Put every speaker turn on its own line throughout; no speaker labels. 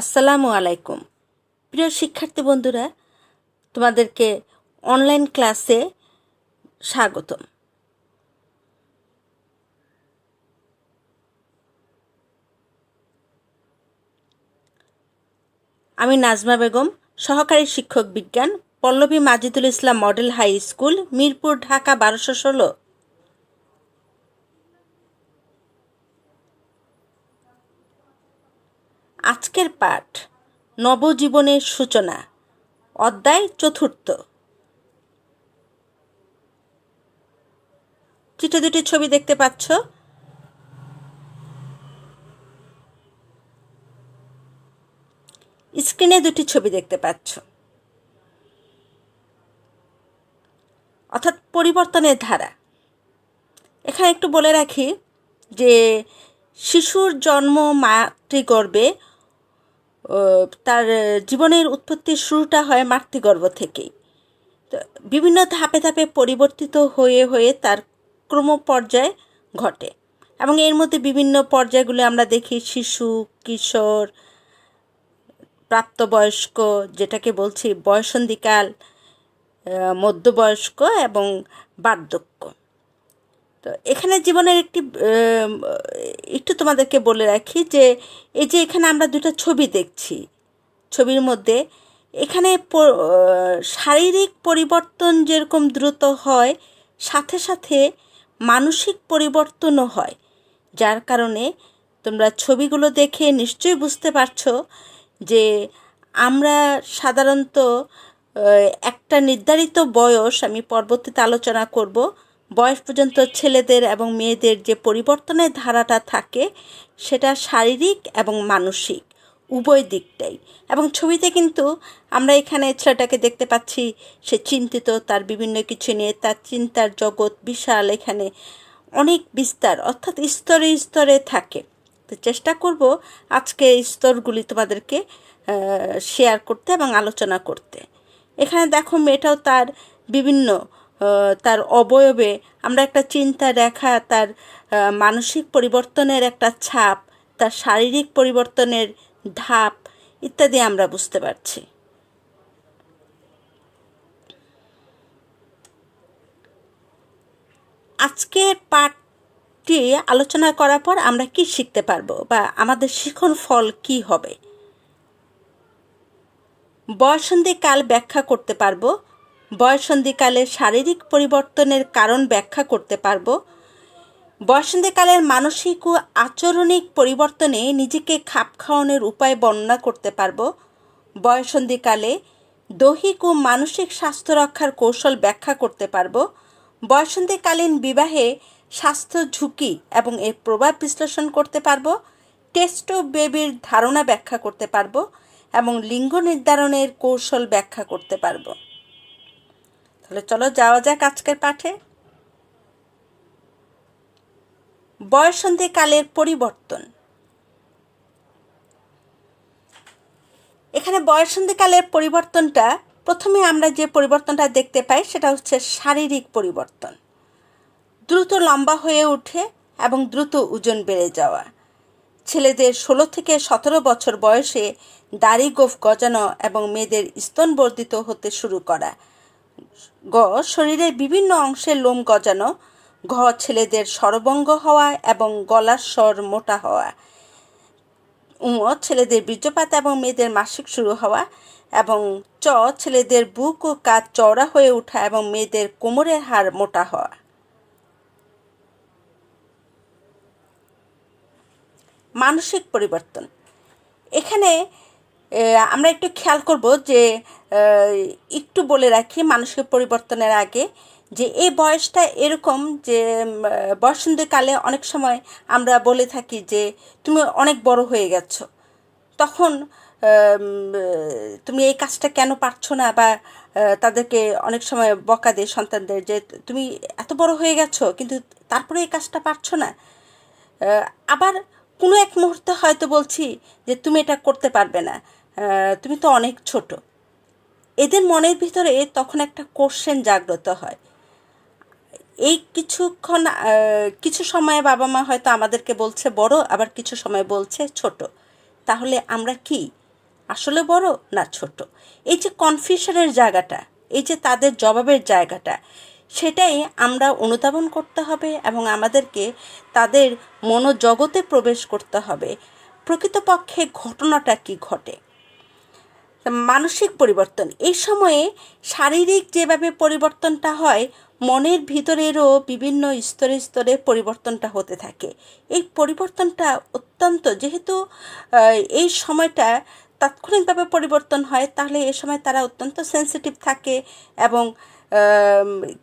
আসসালামু আলাইকুম। প্রিয় শিক্ষার্থী বন্ধুরা, তোমাদেরকে অনলাইন ক্লাসে স্বাগতম। আমি নাজমা বেগম, সহকারী শিক্ষক বিজ্ঞান, Pallabi Majidul Islam model high school, Mirpur, Dhaka, বারোশো ষোলো। আজকের পাঠ, নবজীবনের সূচনা, অধ্যায় চতুর্থ। চিঠে দুটি ছবি দেখতে পাচ্ছ? স্ক্রিনে দুটি ছবি দেখতে পাচ্ছ। অর্থাৎ পরিবর্তনের ধারা। এখানে একটু বলে রাখি যে, শিশুর জন্ম মাতৃগর্ভে তার জীবনের উৎপত্তির শুরুটা হয় মাতৃগর্ভ থেকেই। তো বিভিন্ন ধাপে ধাপে পরিবর্তিত হয়ে হয়ে তার ক্রম পর্যায় ঘটে এবং এর মধ্যে বিভিন্ন পর্যায়গুলো আমরা দেখি, শিশু, কিশোর, প্রাপ্তবয়স্ক, যেটাকে বলছি বয়সন্ধিকাল মধ্যবয়স্ক এবং বার্ধক্য। তো এখানে জীবনের একটি একটু তোমাদেরকে বলে রাখি যে, এই যে এখানে আমরা দুটো ছবি দেখছি। ছবির মধ্যে এখানে শারীরিক পরিবর্তন যেরকম দ্রুত হয়, সাথে সাথে মানসিক পরিবর্তনও হয়। যার কারণে তোমরা ছবিগুলো দেখে নিশ্চয়ই বুঝতে পারছ যে আমরা সাধারণত একটা নির্ধারিত বয়স, আমি পরবর্তীতে আলোচনা করব বয়স পর্যন্ত ছেলেদের এবং মেয়েদের যে পরিবর্তনের ধারাটা থাকে, সেটা শারীরিক এবং মানসিক, উভয় দিকটাই। এবং ছবিতে কিন্তু আমরা এখানে ছেলেটাকে দেখতে পাচ্ছি, সে চিন্তিত, তার বিভিন্ন কিছু নিয়ে, তার চিন্তার জগৎ বিশাল এখানে, অনেক বিস্তার, অর্থাৎ স্তরে স্তরে থাকে। তো চেষ্টা করব আজকে এই স্তরগুলি তোমাদেরকে শেয়ার করতে এবং আলোচনা করতে। এখানে দেখো মেয়েটাও তার বিভিন্ন তার অবয়বে আমরা একটা চিন্তা রেখা তার মানসিক পরিবর্তনের একটা ছাপ, তার শারীরিক পরিবর্তনের ধাপ ইত্যাদি আমরা বুঝতে পারছি। আজকের পাঠটি আলোচনা করার পর আমরা কি শিখতে পারব বা আমাদের শিখন ফল কি হবে? বয়সন্ধিকাল ব্যাখ্যা করতে পারব। বয়সন্ধিকালে শারীরিক পরিবর্তনের কারণ ব্যাখ্যা করতে পারব। বয়সন্ধিকালের মানসিক ও আচরণিক পরিবর্তনে নিজেকে খাপ খাওয়ানোর উপায় বর্ণনা করতে পারব। বয়সন্ধিকালে দৈহিক ও মানসিক স্বাস্থ্য রক্ষার কৌশল ব্যাখ্যা করতে পারব। বয়সন্ধিকালীন বিবাহে স্বাস্থ্য ঝুঁকি এবং এর প্রভাব বিশ্লেষণ করতে পারব। টেস্ট বেবির ধারণা ব্যাখ্যা করতে পারব এবং লিঙ্গ নির্ধারণের কৌশল ব্যাখ্যা করতে পারব। তাহলে চলো যাওয়া যাক আজকের পাঠে। বয়সন্ধিকালের পরিবর্তন। এখানে বয়সন্ধিকালের পরিবর্তনটা প্রথমে আমরা যে পরিবর্তনটা দেখতে পাই সেটা হচ্ছে শারীরিক পরিবর্তন। দ্রুত লম্বা হয়ে ওঠে এবং দ্রুত ওজন বেড়ে যাওয়া। ছেলেদের ষোলো থেকে সতেরো বছর বয়সে দাড়ি গোফ গজানো এবং মেয়েদের স্তন বর্ধিত হতে শুরু করা। গ, শরীরের বিভিন্ন অংশের লোম গজানো, ঘ, ছেলেদের স্বরভঙ্গ হওয়া এবং গলার স্বর মোটা হওয়া। উম ছেলেদের বীর্যপাত এবং মেয়েদের মাসিক শুরু হওয়া এবং চ, ছেলেদের বুক ও কাঁধ চওড়া হয়ে ওঠা এবং মেয়েদের কোমরের হাড় মোটা হওয়া। মানসিক পরিবর্তন। এখানে আমরা একটু খেয়াল করব যে একটু বলে রাখি মানসিক পরিবর্তনের আগে যে, এই বয়সটা এরকম যে বসন্তকালে অনেক সময় আমরা বলে থাকি যে, তুমি অনেক বড় হয়ে গেছো। তখন তুমি এই কাজটা কেন পারছ না? বা তাদেরকে অনেক সময় বকা দেয় সন্তানদের যে, তুমি এত বড় হয়ে গেছো, কিন্তু তারপরে এই কাজটা পারছ না। আবার কোনো এক মুহূর্তে হয়তো বলছি যে তুমি এটা করতে পারবে না। তুমি তো অনেক ছোট। এদের মনের ভিতরে তখন একটা কোশ্চেন জাগ্রত হয়। এই কিছুক্ষণ কিছু সময়ে বাবা মা হয়তো আমাদেরকে বলছে বড়, আবার কিছু সময় বলছে ছোট। তাহলে আমরা কি? আসলে বড় না ছোট? এই যে কনফিউশনের জায়গাটা, এই যে তাদের জবাবের জায়গাটা সেটাই আমরা অনুধাবন করতে হবে এবং আমাদেরকে তাদের মনোজগতে প্রবেশ করতে হবে। প্রকৃতপক্ষে ঘটনাটা কি ঘটে? মানসিক পরিবর্তন। এই সময়ে শারীরিক যেভাবে পরিবর্তনটা হয়, মনের ভিতরেরও বিভিন্ন স্তরে স্তরে পরিবর্তনটা হতে থাকে। এই পরিবর্তনটা অত্যন্ত, যেহেতু এই সময়টা তাৎক্ষণিকভাবে পরিবর্তন হয়, তাহলে এ সময় তারা অত্যন্ত সেন্সিটিভ থাকে এবং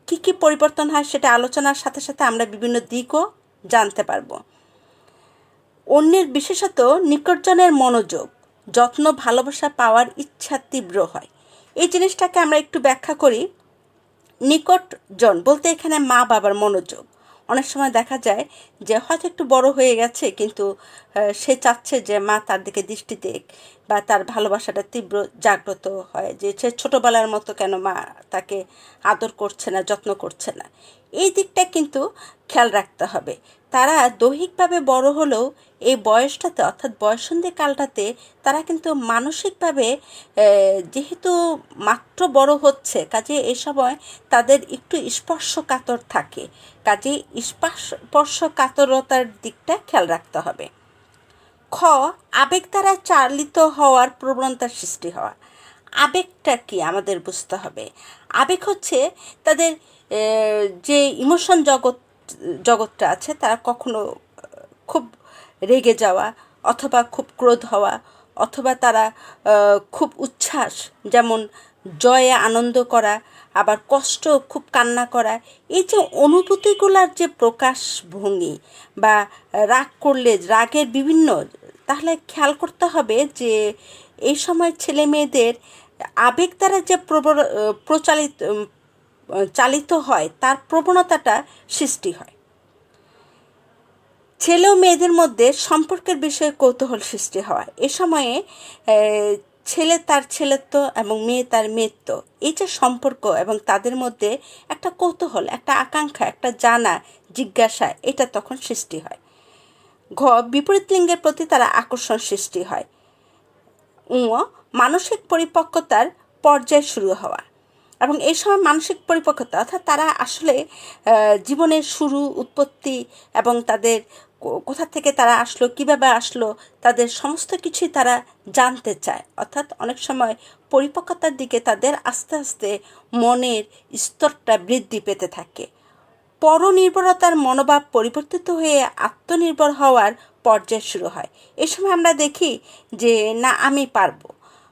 কি কি পরিবর্তন হয় সেটা আলোচনার সাথে সাথে আমরা বিভিন্ন দিকও জানতে পারব। অন্যের বিশেষত নিকটজনের মনোযোগ, যত্ন, ভালোবাসা পাওয়ার ইচ্ছা তীব্র হয়। এই জিনিসটাকে আমরা একটু ব্যাখ্যা করি। নিকটজন বলতে এখানে মা বাবার মনোযোগ। অনেক সময় দেখা যায় যে হয়তো একটু বড় হয়ে গেছে, কিন্তু সে চাচ্ছে যে মা তার দিকে দৃষ্টি দেখ বা তার ভালোবাসাটা তীব্র জাগ্রত হয় যে সে ছোটোবেলার মতো কেন মা তাকে আদর করছে না, যত্ন করছে না। এই দিকটা কিন্তু খেয়াল রাখতে হবে। তারা দৈহিকভাবে বড় হলেও এই বয়সটাতে, অর্থাৎ বয়সন্ধি কালটাতে, তারা কিন্তু মানসিকভাবে যেহেতু মাত্র বড় হচ্ছে কাজে এই সময় তাদের একটু স্পর্শকাতর থাকে। কাজে স্পর্শ কাতরতার দিকটা খেয়াল রাখতে হবে। খ, আবেগ দ্বারা চালিত হওয়ার প্রবণতার সৃষ্টি হওয়া। আবেগটা কি? আমাদের বুঝতে হবে। আবেগ হচ্ছে তাদের যে ইমোশন জগৎ, জগৎটা আছে, তারা কখনো খুব রেগে যাওয়া অথবা খুব ক্রোধ হওয়া অথবা তারা খুব উচ্ছ্বাস, যেমন জয়ে আনন্দ করা, আবার কষ্ট, খুব কান্না করা, এই যে অনুভূতিগুলার যে প্রকাশ ভঙ্গি বা রাগ করলে, রাগের বিভিন্ন তাহলে খেয়াল করতে হবে যে এই সময় ছেলে মেয়েদের আবেগ দ্বারা যে প্রচালিত চালিত হয়, তার প্রবণতাটা সৃষ্টি হয়। ছেলে ও মেয়েদের মধ্যে সম্পর্কের বিষয়ে কৌতূহল সৃষ্টি হওয়া এ সময়ে ছেলে তার ছেলেত্ব এবং মেয়ে তার মেয়েত্ব, এই যে সম্পর্ক এবং তাদের মধ্যে একটা কৌতূহল, একটা আকাঙ্ক্ষা, একটা জানা, জিজ্ঞাসা, এটা তখন সৃষ্টি হয়। ঘ বিপরীত লিঙ্গের প্রতি তারা আকর্ষণ সৃষ্টি হয়। উ মানসিক পরিপক্কতার পর্যায় শুরু হওয়া এবং এই সময় মানসিক পরিপক্কতা, অর্থাৎ তারা আসলে জীবনের শুরু, উৎপত্তি এবং তাদের কোথা থেকে তারা আসলো, কীভাবে আসলো, তাদের সমস্ত কিছুই তারা জানতে চায়। অর্থাৎ অনেক সময় পরিপক্কতার দিকে তাদের আস্তে আস্তে মনের স্তরটা বৃদ্ধি পেতে থাকে। পরনির্ভরতার মনোভাব পরিবর্তিত হয়ে আত্মনির্ভর হওয়ার পর্যায় শুরু হয়। এ সময় আমরা দেখি যে, না, আমি পারব।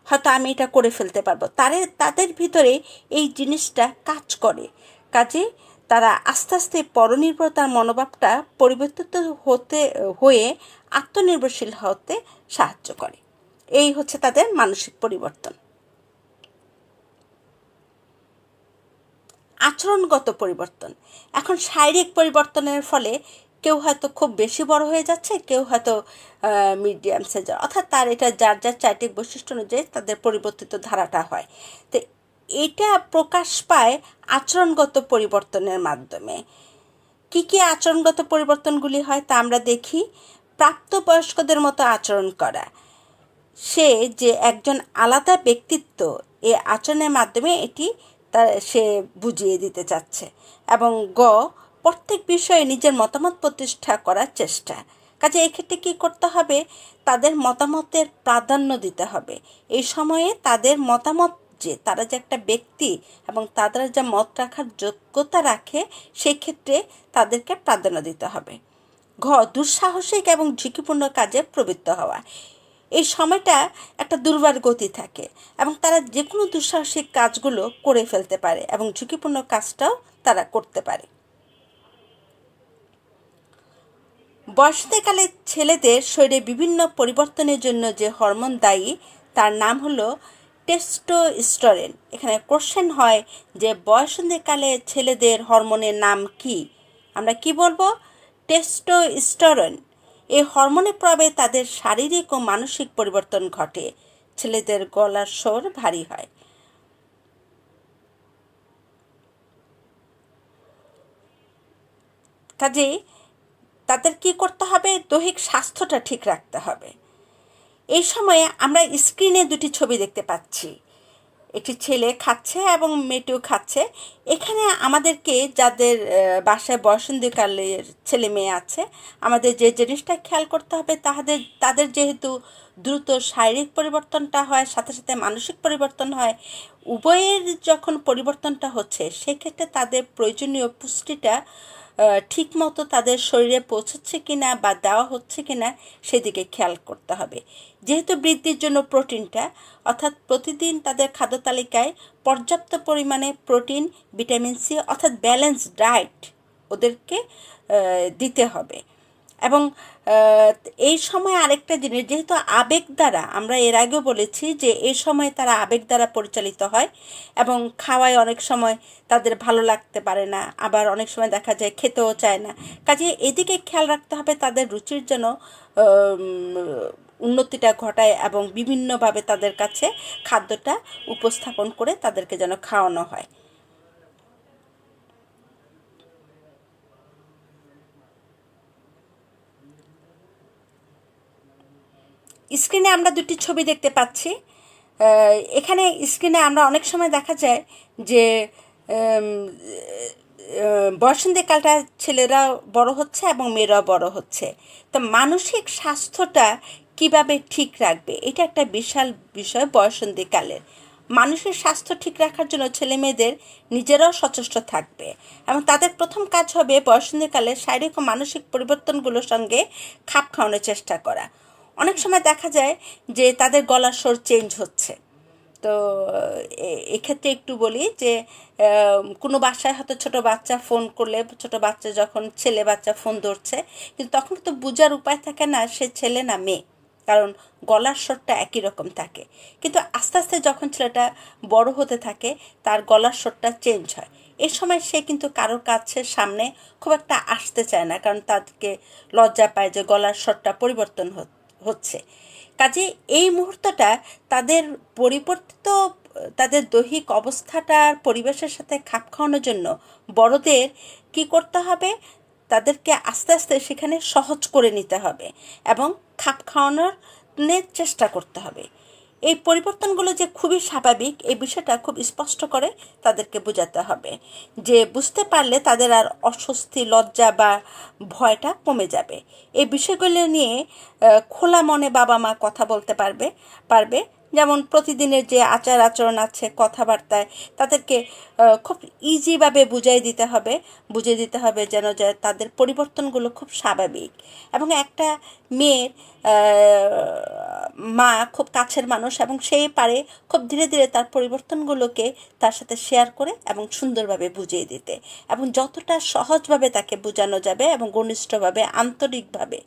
হয়তো আমি এটা করে ফেলতে পারব। তাদের তাদের ভিতরে এই জিনিসটা কাজ করে। কাজে তারা আস্তে আস্তে পরনির্ভরতার মনোভাবটা পরিবর্তিত হতে, হয়ে আত্মনির্ভরশীল হতে সাহায্য করে। এই হচ্ছে তাদের মানসিক পরিবর্তন। আচরণগত পরিবর্তন। এখন শারীরিক পরিবর্তনের ফলে কেউ হয়তো খুব বেশি বড় হয়ে যাচ্ছে, কেউ হয়তো মিডিয়াম সাইজের অর্থাৎ তার এটা যার যার চারিত্রিক বৈশিষ্ট্য অনুযায়ী তাদের পরিবর্তিত ধারাটা হয়। তো এটা প্রকাশ পায় আচরণগত পরিবর্তনের মাধ্যমে। কি কি আচরণগত পরিবর্তনগুলি হয় তা আমরা দেখি। প্রাপ্তবয়স্কদের মতো আচরণ করা। সে যে একজন আলাদা ব্যক্তিত্ব, এ আচরণের মাধ্যমে এটি তা সে বুঝিয়ে দিতে চাচ্ছে এবং গ, প্রত্যেক বিষয়ে নিজের মতামত প্রতিষ্ঠা করার চেষ্টা। কাজে এক্ষেত্রে কী করতে হবে? তাদের মতামতের প্রাধান্য দিতে হবে। এই সময়ে তাদের মতামত যে, তারা যে একটা ব্যক্তি এবং তারা যা মত রাখার যোগ্যতা রাখে সেই ক্ষেত্রে তাদেরকে প্রাধান্য দিতে হবে। ঘ, দুঃসাহসিক এবং ঝুঁকিপূর্ণ কাজে প্রবৃত্ত হওয়া। এই সময়টা একটা দুর্বার গতি থাকে এবং তারা যে কোনো দুঃসাহসিক কাজগুলো করে ফেলতে পারে এবং ঝুঁকিপূর্ণ কাজটাও তারা করতে পারে। বয়সতেকালে ছেলেদের শরীরে বিভিন্ন পরিবর্তনের জন্য যে হরমোন দায়ী, তার নাম হলো টেস্টোস্টেরন। এখানে কোশ্চেন হয় যে বয়সন্ধিকালে ছেলেদের হরমোনের নাম কি? আমরা কি বলব? টেস্টোস্টেরন। এই হরমোনের প্রভাবে তাদের শারীরিক ও মানসিক পরিবর্তন ঘটে। ছেলেদের গলার স্বর ভারী হয়। কাজেই তাদের কি করতে হবে? দৈহিক স্বাস্থ্যটা ঠিক রাখতে হবে। এই সময়ে আমরা স্ক্রিনে দুটি ছবি দেখতে পাচ্ছি। একটি ছেলে খাচ্ছে এবং মেয়েটিও খাচ্ছে। এখানে আমাদেরকে যাদের বাসায় বসন্তকালের ছেলে মেয়ে আছে, আমাদের যে জিনিসটা খেয়াল করতে হবে, তাহাদের, তাদের যেহেতু দ্রুত শারীরিক পরিবর্তনটা হয়, সাথে সাথে মানসিক পরিবর্তন হয়, উভয়ের যখন পরিবর্তনটা হচ্ছে, সেক্ষেত্রে তাদের প্রয়োজনীয় পুষ্টিটা ঠিক মতো তাদের শরীরে পৌঁছচ্ছে কিনা বা দেওয়া হচ্ছে কি না সেদিকে খেয়াল করতে হবে। যেহেতু বৃদ্ধির জন্য প্রোটিনটা, অর্থাৎ প্রতিদিন তাদের খাদ্য তালিকায় পর্যাপ্ত পরিমাণে প্রোটিন, ভিটামিন সি, অর্থাৎ ব্যালেন্স ডায়েট ওদেরকে দিতে হবে। এবং এই সময় আরেকটা জিনিস যেহেতু আবেগ দ্বারা আমরা এর আগেও বলেছি যে এই সময় তারা আবেগ দ্বারা পরিচালিত হয় এবং খাওয়ায় অনেক সময় তাদের ভালো লাগতে পারে না আবার অনেক সময় দেখা যায় খেতেও চায় না। কাজে এদিকে খেয়াল রাখতে হবে তাদের রুচির উম, উন্নতিটা ঘটায় এবং বিভিন্নভাবে তাদের কাছে খাদ্যটা উপস্থাপন করে তাদেরকে যেন খাওয়ানো হয়। স্ক্রিনে আমরা দুটি ছবি দেখতে পাচ্ছি। এখানে স্ক্রিনে আমরা অনেক সময় দেখা যায় যে বসন্তকালটা ছেলেরা বড় হচ্ছে এবং মেয়েরাও বড় হচ্ছে। তো মানসিক স্বাস্থ্যটা কীভাবে ঠিক রাখবে? এটা একটা বিশাল বিষয় বসন্তকালের মানুষের স্বাস্থ্য ঠিক রাখার জন্য ছেলে মেয়েদের নিজেরাও সচেষ্ট থাকবে। এবং তাদের প্রথম কাজ হবে বসন্তকালে শারীরিক ও মানসিক পরিবর্তনগুলোর সঙ্গে খাপ খাওয়ানোর চেষ্টা করা। অনেক সময় দেখা যায় যে তাদের গলার স্বর চেঞ্জ হচ্ছে। তো এক্ষেত্রে একটু বলি যে কোনো বাসায় হয়তো ছোট বাচ্চা ফোন করলে, ছোট বাচ্চা যখন ছেলে বাচ্চা ফোন ধরছে, কিন্তু তখন তো বোঝার উপায় থাকে না, সে ছেলে না মেয়ে। কারণ গলার স্বরটা একই রকম থাকে। কিন্তু আস্তে আস্তে যখন ছেলেটা বড় হতে থাকে, তার গলার স্বরটা চেঞ্জ হয়। এ সময় সে কিন্তু কারোর কাছে সামনে খুব একটা আসতে চায় না, কারণ তাদেরকে লজ্জা পায় যে গলার স্বরটা পরিবর্তন হচ্ছে। হচ্ছে। কাজে এই মুহূর্তটা তাদের পরিবর্তিত, তাদের দৈহিক অবস্থাটার পরিবেশের সাথে খাপ খাওয়ানোর জন্য বড়দের কি করতে হবে? তাদেরকে আস্তে আস্তে সেখানে সহজ করে নিতে হবে এবং খাপ খাওয়ানোর নের চেষ্টা করতে হবে। এই পরিবর্তনগুলো যে খুবই স্বাভাবিক, এই বিষয়টা খুব স্পষ্ট করে তাদেরকে বোঝাতে হবে। যে বুঝতে পারলে তাদের আর অস্বস্তি, লজ্জা বা ভয়টা কমে যাবে। এই বিষয়গুলো নিয়ে খোলা মনে বাবা মা কথা বলতে পারবে পারবে। যেমন প্রতিদিনের যে আচার আচরণ আছে, কথাবার্তায়, তাদেরকে খুব ইজিভাবে বুঝাই দিতে হবে। বুঝিয়ে দিতে হবে যেন তাদের পরিবর্তনগুলো খুব স্বাভাবিক। এবং একটা মেয়ের মা খুব কাছের মানুষ এবং সেই পারে খুব ধীরে ধীরে তার পরিবর্তনগুলোকে তার সাথে শেয়ার করে এবং সুন্দরভাবে বুঝিয়ে দিতে। এবং যতটা সহজভাবে তাকে বোঝানো যাবে এবং ঘনিষ্ঠভাবে, আন্তরিকভাবে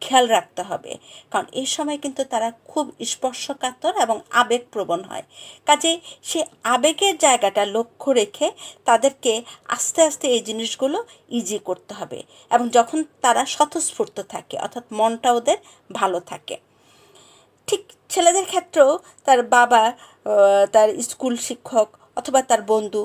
খেয়াল রাখতে হবে। কারণ এই সময় কিন্তু তারা খুব স্পর্শকাতর এবং আবেগপ্রবণ হয়। কাজে সে আবেগের জায়গাটা লক্ষ্য রেখে তাদেরকে আস্তে আস্তে এই জিনিসগুলো ইজি করতে হবে এবং যখন তারা স্বতঃস্ফূর্ত থাকে, অর্থাৎ মনটা ওদের ভালো থাকে। ঠিক ছেলেদের ক্ষেত্রেও তার বাবা তার স্কুল শিক্ষক অথবা তার বন্ধু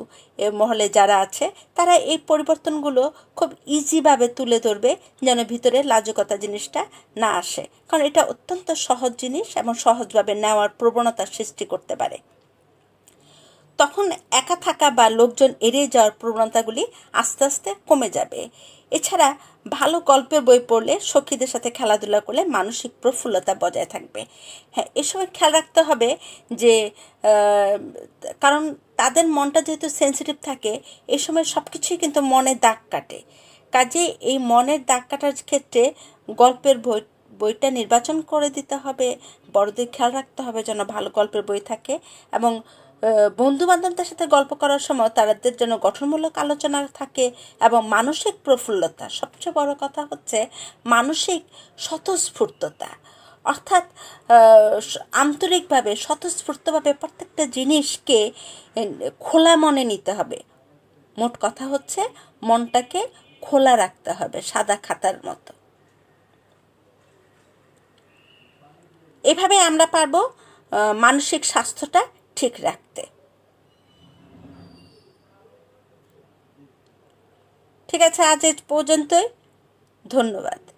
মহলে যারা আছে, তারা এই পরিবর্তনগুলো খুব ইজিভাবে তুলে ধরবে যেন ভিতরে লাজকতা জিনিসটা না আসে। কারণ এটা অত্যন্ত সহজ জিনিস এবং সহজভাবে নেওয়ার প্রবণতা সৃষ্টি করতে পারে। তখন একা থাকা বা লোকজন এড়িয়ে যাওয়ার প্রবণতাগুলি আস্তে আস্তে কমে যাবে। এছাড়া ভালো গল্পের বই পড়লে সখীদের সাথে খেলাধুলা করলে মানসিক প্রফুল্লতা বজায় থাকবে। হ্যাঁ এ সময় খেয়াল রাখতে হবে যে কারণ তাদের মনটা যেহেতু সেন্সিটিভ থাকে এই সময় সব কিছুই কিন্তু মনে দাগ কাটে। কাজে এই মনের দাগ কাটার ক্ষেত্রে গল্পের বই, বইটা নির্বাচন করে দিতে হবে, বড়দের খেয়াল রাখতে হবে যেন ভালো গল্পের বই থাকে এবং বন্ধু বান্ধবদের সাথে গল্প করার সময় তাদের যেন গঠনমূলক আলোচনা থাকে এবং মানসিক প্রফুল্লতা। সবচেয়ে বড় কথা হচ্ছে মানসিক স্বতঃস্ফূর্ততা। অর্থাৎ আন্তরিকভাবে, স্বতঃস্ফূর্তভাবে প্রত্যেকটা জিনিসকে খোলা মনে নিতে হবে। মোট কথা হচ্ছে, মনটাকে খোলা রাখতে হবে, সাদা খাতার মতো। এভাবে আমরা পারব মানসিক স্বাস্থ্যটা ঠিক রাখতে। ঠিক আছে, আজ এ পর্যন্তই। ধন্যবাদ।